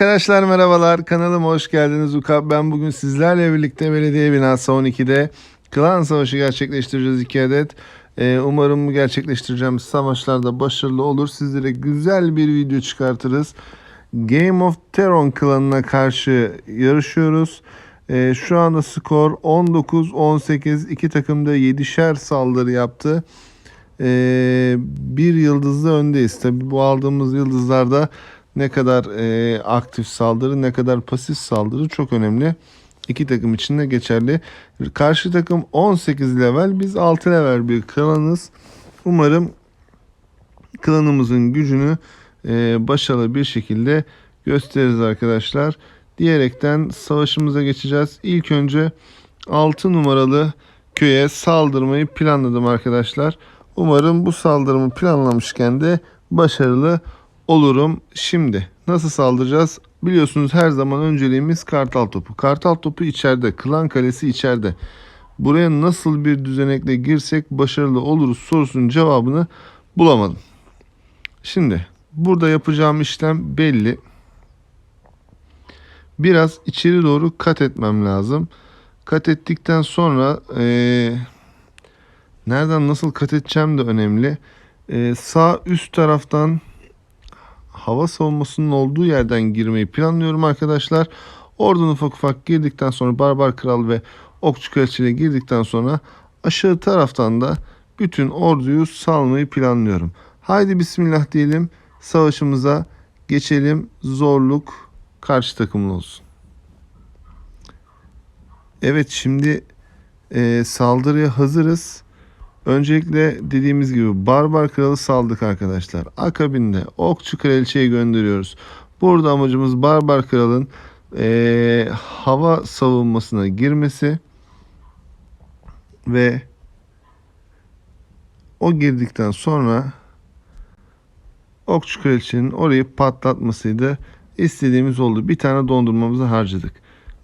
Arkadaşlar merhabalar kanalıma hoş geldiniz Ukab. Ben bugün sizlerle birlikte belediye binası 12'de klan savaşı gerçekleştireceğiz 2 adet. Ee, umarım bu gerçekleştireceğimiz savaşlarda başarılı olur. Sizlere güzel bir video çıkartırız. Game of Thrones klanına karşı yarışıyoruz. Ee, şu anda skor 19-18. İki takım da 7'şer saldırı yaptı. Ee, bir yıldızlı öndeyiz. Tabi bu aldığımız yıldızlarda ne kadar e, aktif saldırı ne kadar pasif saldırı çok önemli. İki takım için de geçerli. Karşı takım 18 level biz 6 level bir klanız. Umarım klanımızın gücünü e, başarılı bir şekilde gösteririz arkadaşlar. Diyerekten savaşımıza geçeceğiz. İlk önce 6 numaralı köye saldırmayı planladım arkadaşlar. Umarım bu saldırımı planlamışken de başarılı olurum. Şimdi nasıl saldıracağız? Biliyorsunuz her zaman önceliğimiz kartal topu. Kartal topu içeride, klan kalesi içeride. Buraya nasıl bir düzenekle girsek başarılı oluruz sorusunun cevabını bulamadım. Şimdi burada yapacağım işlem belli. Biraz içeri doğru kat etmem lazım. Kat ettikten sonra ee, nereden nasıl kat edeceğim de önemli. Ee, sağ üst taraftan hava savunmasının olduğu yerden girmeyi planlıyorum arkadaşlar. Oradan ufak ufak girdikten sonra Barbar Kral ve Okçu Kraliçe ile girdikten sonra aşağı taraftan da bütün orduyu salmayı planlıyorum. Haydi bismillah diyelim. Savaşımıza geçelim. Zorluk karşı takımlı olsun. Evet şimdi e, saldırıya hazırız. Öncelikle dediğimiz gibi Barbar Kralı saldık arkadaşlar. Akabinde Okçu Kraliçeyi gönderiyoruz. Burada amacımız Barbar Kral'ın e, hava savunmasına girmesi ve o girdikten sonra Okçu Kraliçenin orayı patlatmasıydı. İstediğimiz oldu. Bir tane dondurmamızı harcadık.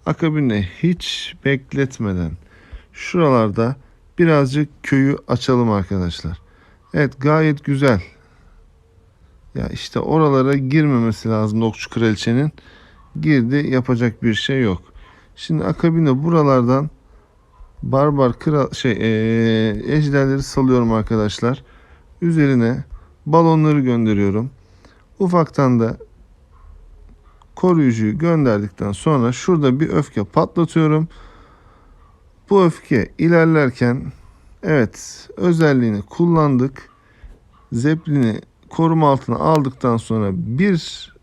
Akabinde hiç bekletmeden şuralarda birazcık köyü açalım arkadaşlar. Evet gayet güzel. Ya işte oralara girmemesi lazım Okçu Kraliçenin. Girdi yapacak bir şey yok. Şimdi akabinde buralardan barbar kral şey ee, ejderleri salıyorum arkadaşlar. Üzerine balonları gönderiyorum. Ufaktan da koruyucuyu gönderdikten sonra şurada bir öfke patlatıyorum. Bu öfke ilerlerken evet özelliğini kullandık. Zeplin'i koruma altına aldıktan sonra bir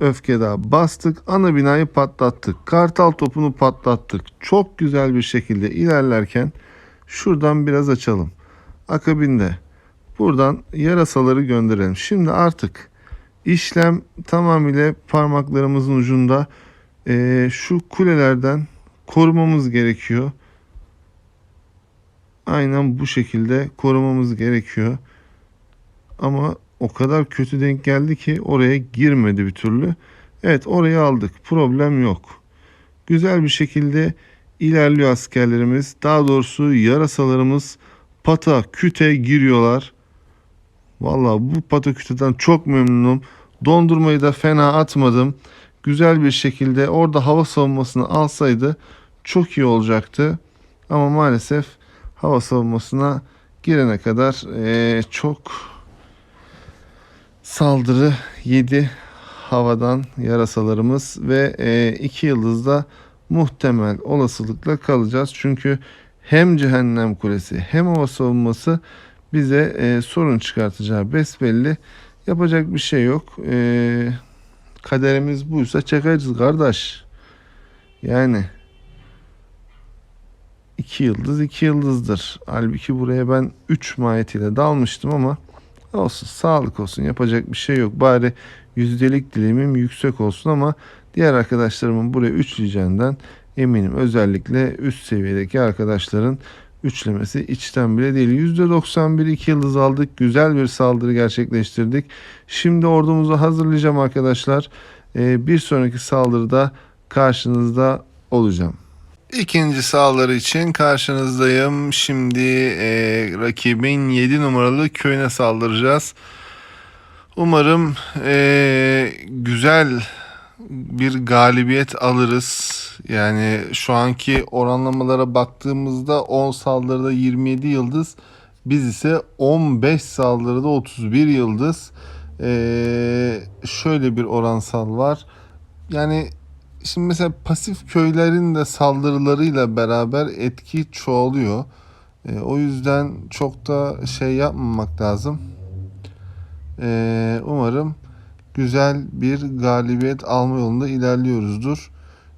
öfke daha bastık. Ana binayı patlattık. Kartal topunu patlattık. Çok güzel bir şekilde ilerlerken şuradan biraz açalım. Akabinde buradan yarasaları gönderelim. Şimdi artık işlem tamamıyla parmaklarımızın ucunda. Ee, şu kulelerden korumamız gerekiyor. Aynen bu şekilde korumamız gerekiyor. Ama o kadar kötü denk geldi ki oraya girmedi bir türlü. Evet orayı aldık. Problem yok. Güzel bir şekilde ilerliyor askerlerimiz. Daha doğrusu yarasalarımız pata küte giriyorlar. Valla bu pata küteden çok memnunum. Dondurmayı da fena atmadım. Güzel bir şekilde orada hava savunmasını alsaydı çok iyi olacaktı. Ama maalesef hava savunmasına girene kadar ee, çok saldırı yedi havadan yarasalarımız ve e, iki yıldızda muhtemel olasılıkla kalacağız. Çünkü hem cehennem kulesi hem hava savunması bize e, sorun çıkartacağı besbelli. Yapacak bir şey yok. E, kaderimiz buysa çekeriz kardeş. Yani iki yıldız iki yıldızdır. Halbuki buraya ben 3 mahiyetiyle dalmıştım ama olsun sağlık olsun yapacak bir şey yok. Bari yüzdelik dilimim yüksek olsun ama diğer arkadaşlarımın buraya üçleyeceğinden eminim. Özellikle üst seviyedeki arkadaşların üçlemesi içten bile değil. %91 2 yıldız aldık. Güzel bir saldırı gerçekleştirdik. Şimdi ordumuzu hazırlayacağım arkadaşlar. Ee, bir sonraki saldırıda karşınızda olacağım. İkinci saldırı için karşınızdayım. Şimdi e, rakibin 7 numaralı köyüne saldıracağız. Umarım eee, güzel bir galibiyet alırız. Yani şu anki oranlamalara baktığımızda 10 saldırıda 27 yıldız. Biz ise 15 saldırıda 31 yıldız. Eee, şöyle bir oransal var. Yani şimdi mesela pasif köylerin de saldırılarıyla beraber etki çoğalıyor. E, o yüzden çok da şey yapmamak lazım. E, umarım güzel bir galibiyet alma yolunda ilerliyoruzdur.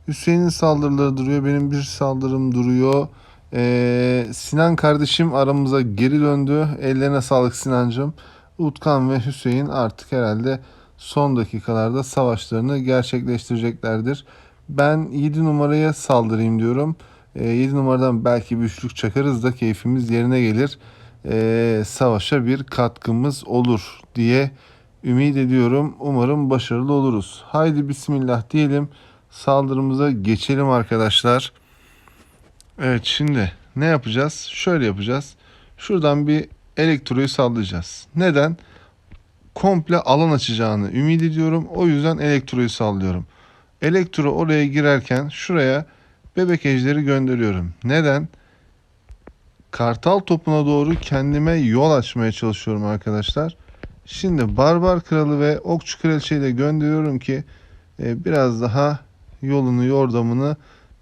Hüseyin'in saldırıları duruyor. Benim bir saldırım duruyor. E, Sinan kardeşim aramıza geri döndü. Ellerine sağlık Sinancım. Utkan ve Hüseyin artık herhalde son dakikalarda savaşlarını gerçekleştireceklerdir. Ben 7 numaraya saldırayım diyorum. E, 7 numaradan belki bir üçlük çakarız da keyfimiz yerine gelir. E, savaşa bir katkımız olur diye ümit ediyorum. Umarım başarılı oluruz. Haydi bismillah diyelim. Saldırımıza geçelim arkadaşlar. Evet şimdi ne yapacağız? Şöyle yapacağız. Şuradan bir elektroyu sallayacağız. Neden? Komple alan açacağını ümit ediyorum. O yüzden elektroyu sallıyorum. Elektro oraya girerken şuraya bebek ejderi gönderiyorum. Neden? Kartal topuna doğru kendime yol açmaya çalışıyorum arkadaşlar. Şimdi Barbar Kralı ve Okçu Kraliçeyi de gönderiyorum ki e, biraz daha yolunu yordamını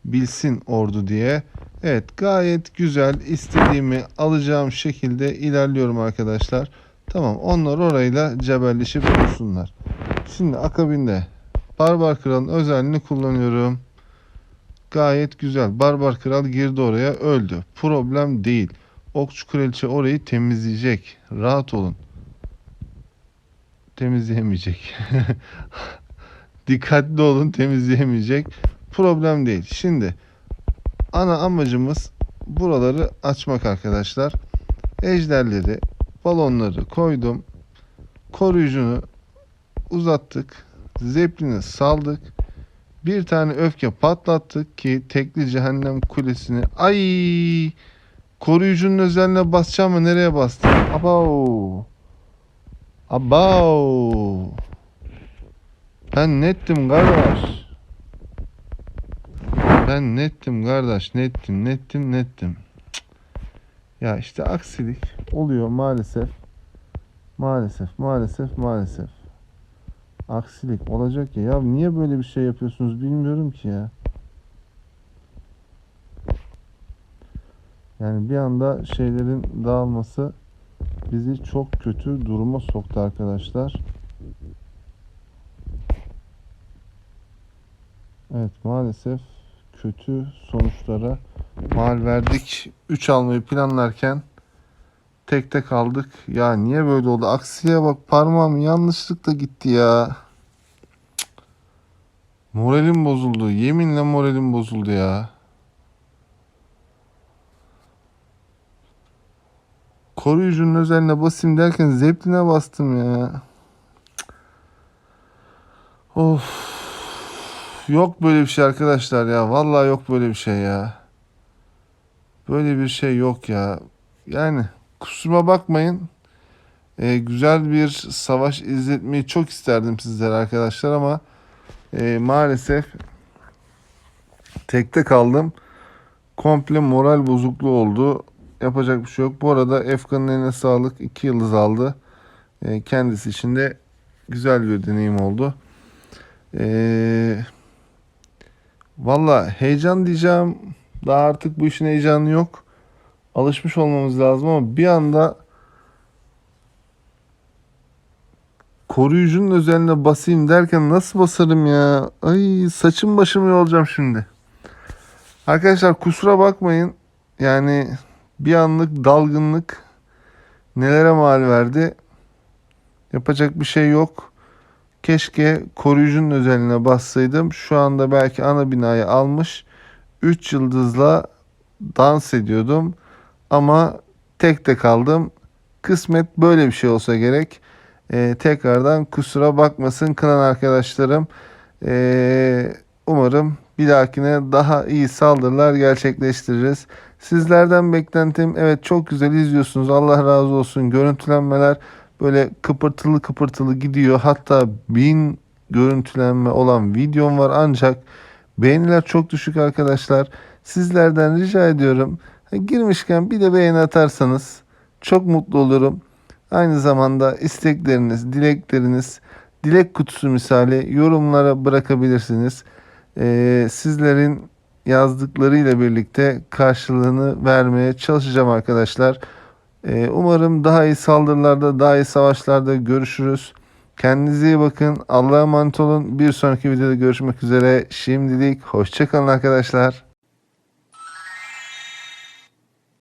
bilsin ordu diye. Evet gayet güzel istediğimi alacağım şekilde ilerliyorum arkadaşlar. Tamam onlar orayla cebelleşip dursunlar. Şimdi akabinde Barbar Kral'ın özelliğini kullanıyorum. Gayet güzel. Barbar Kral girdi oraya öldü. Problem değil. Okçu Kraliçe orayı temizleyecek. Rahat olun. Temizleyemeyecek. Dikkatli olun temizleyemeyecek. Problem değil. Şimdi ana amacımız buraları açmak arkadaşlar. Ejderleri, balonları koydum. Koruyucunu uzattık. Zeplin'i saldık. Bir tane öfke patlattık ki tekli cehennem kulesini ay koruyucunun özelliğine basacağım mı nereye bastım? Abav. Abav. Ben nettim kardeş. Ben nettim kardeş nettim nettim nettim. Ya işte aksilik oluyor maalesef. Maalesef maalesef maalesef. Aksilik olacak ya. Ya niye böyle bir şey yapıyorsunuz bilmiyorum ki ya. Yani bir anda şeylerin dağılması bizi çok kötü duruma soktu arkadaşlar. Evet maalesef kötü sonuçlara mal verdik. 3 almayı planlarken tekte kaldık. Ya niye böyle oldu? Aksiye bak parmağım yanlışlıkla gitti ya. Cık. Moralim bozuldu. Yeminle moralim bozuldu ya. Koruyucunun özeline basayım derken zepline bastım ya. Of. Yok böyle bir şey arkadaşlar ya. Vallahi yok böyle bir şey ya. Böyle bir şey yok ya. Yani kusuruma bakmayın. Ee, güzel bir savaş izletmeyi çok isterdim sizlere arkadaşlar ama e, maalesef tekte kaldım. Komple moral bozukluğu oldu. Yapacak bir şey yok. Bu arada Efkan'ın eline sağlık. 2 yıldız aldı. E, kendisi için de güzel bir deneyim oldu. Eee Valla heyecan diyeceğim. Daha artık bu işin heyecanı yok. Alışmış olmamız lazım ama bir anda koruyucunun özeline basayım derken nasıl basarım ya? Ay saçım başımı yolacağım şimdi. Arkadaşlar kusura bakmayın. Yani bir anlık dalgınlık nelere mal verdi. Yapacak bir şey yok. Keşke koruyucunun özeline bassaydım. Şu anda belki ana binayı almış 3 yıldızla dans ediyordum. Ama tek de kaldım. Kısmet böyle bir şey olsa gerek. Ee, tekrardan kusura bakmasın kılan arkadaşlarım. Ee, umarım bir dahakine daha iyi saldırılar gerçekleştiririz. Sizlerden beklentim evet çok güzel izliyorsunuz. Allah razı olsun. Görüntülenmeler böyle kıpırtılı kıpırtılı gidiyor. Hatta bin görüntülenme olan videom var ancak beğeniler çok düşük arkadaşlar. Sizlerden rica ediyorum. Girmişken bir de beğeni atarsanız çok mutlu olurum. Aynı zamanda istekleriniz, dilekleriniz, dilek kutusu misali yorumlara bırakabilirsiniz. Ee, sizlerin yazdıklarıyla birlikte karşılığını vermeye çalışacağım arkadaşlar. Ee, umarım daha iyi saldırılarda, daha iyi savaşlarda görüşürüz. Kendinize iyi bakın. Allah'a emanet olun. Bir sonraki videoda görüşmek üzere. Şimdilik hoşçakalın arkadaşlar.